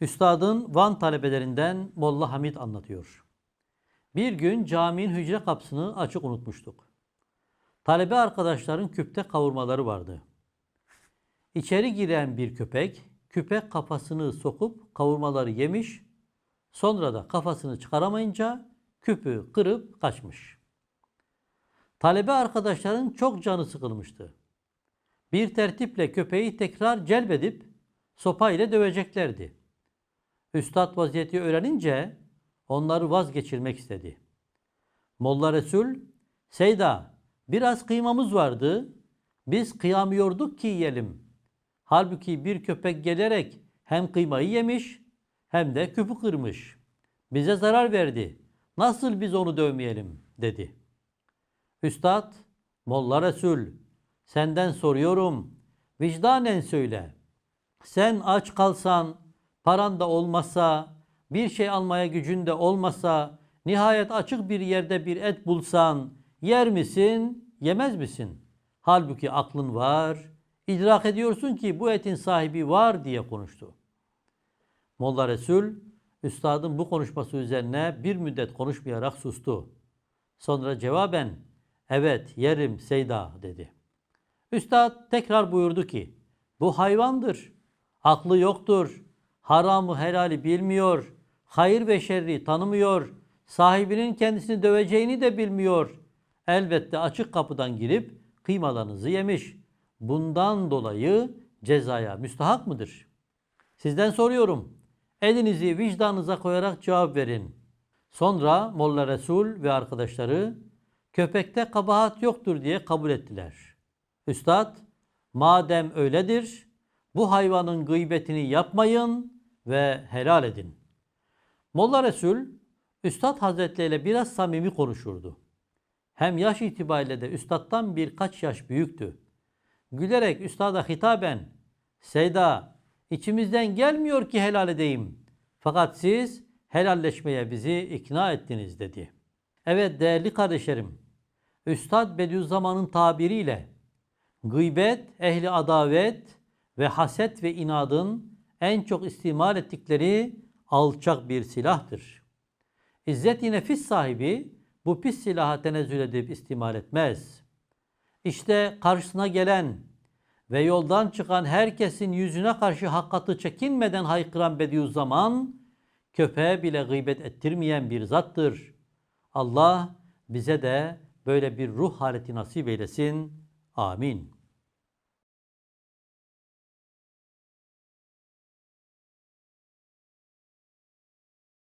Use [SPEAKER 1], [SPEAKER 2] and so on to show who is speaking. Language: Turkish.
[SPEAKER 1] Üstadın Van talebelerinden Molla Hamid anlatıyor. Bir gün caminin hücre kapısını açık unutmuştuk. Talebe arkadaşların küpte kavurmaları vardı. İçeri giren bir köpek küpe kafasını sokup kavurmaları yemiş, sonra da kafasını çıkaramayınca küpü kırıp kaçmış. Talebe arkadaşların çok canı sıkılmıştı. Bir tertiple köpeği tekrar celbedip sopa ile döveceklerdi. Üstad vaziyeti öğrenince onları vazgeçirmek istedi. Molla Resul, Seyda biraz kıymamız vardı, biz kıyamıyorduk ki yiyelim. Halbuki bir köpek gelerek hem kıymayı yemiş hem de küpü kırmış. Bize zarar verdi. Nasıl biz onu dövmeyelim dedi. Üstad, Molla Resul, senden soruyorum. Vicdanen söyle. Sen aç kalsan, paran da olmasa, bir şey almaya gücün de olmasa, nihayet açık bir yerde bir et bulsan, yer misin, yemez misin? Halbuki aklın var, idrak ediyorsun ki bu etin sahibi var diye konuştu. Molla Resul, üstadın bu konuşması üzerine bir müddet konuşmayarak sustu. Sonra cevaben, evet yerim Seyda dedi. Üstad tekrar buyurdu ki, bu hayvandır, aklı yoktur, haramı helali bilmiyor, hayır ve şerri tanımıyor, sahibinin kendisini döveceğini de bilmiyor. Elbette açık kapıdan girip kıymalarınızı yemiş. Bundan dolayı cezaya müstahak mıdır? Sizden soruyorum. Elinizi vicdanınıza koyarak cevap verin. Sonra Molla Resul ve arkadaşları köpekte kabahat yoktur diye kabul ettiler. Üstad, madem öyledir, bu hayvanın gıybetini yapmayın ve helal edin. Molla Resul, Üstad Hazretleri ile biraz samimi konuşurdu. Hem yaş itibariyle de Üstad'dan birkaç yaş büyüktü. Gülerek Üstad'a hitaben, Seyda, içimizden gelmiyor ki helal edeyim. Fakat siz helalleşmeye bizi ikna ettiniz dedi. Evet değerli kardeşlerim, Üstad Bediüzzaman'ın tabiriyle gıybet, ehli adavet ve haset ve inadın en çok istimal ettikleri alçak bir silahtır. İzzet-i nefis sahibi bu pis silaha tenezzül edip istimal etmez. İşte karşısına gelen ve yoldan çıkan herkesin yüzüne karşı hakikati çekinmeden haykıran Bediüzzaman, köpeğe bile gıybet ettirmeyen bir zattır. Allah bize de böyle bir ruh haleti nasip eylesin. Amin.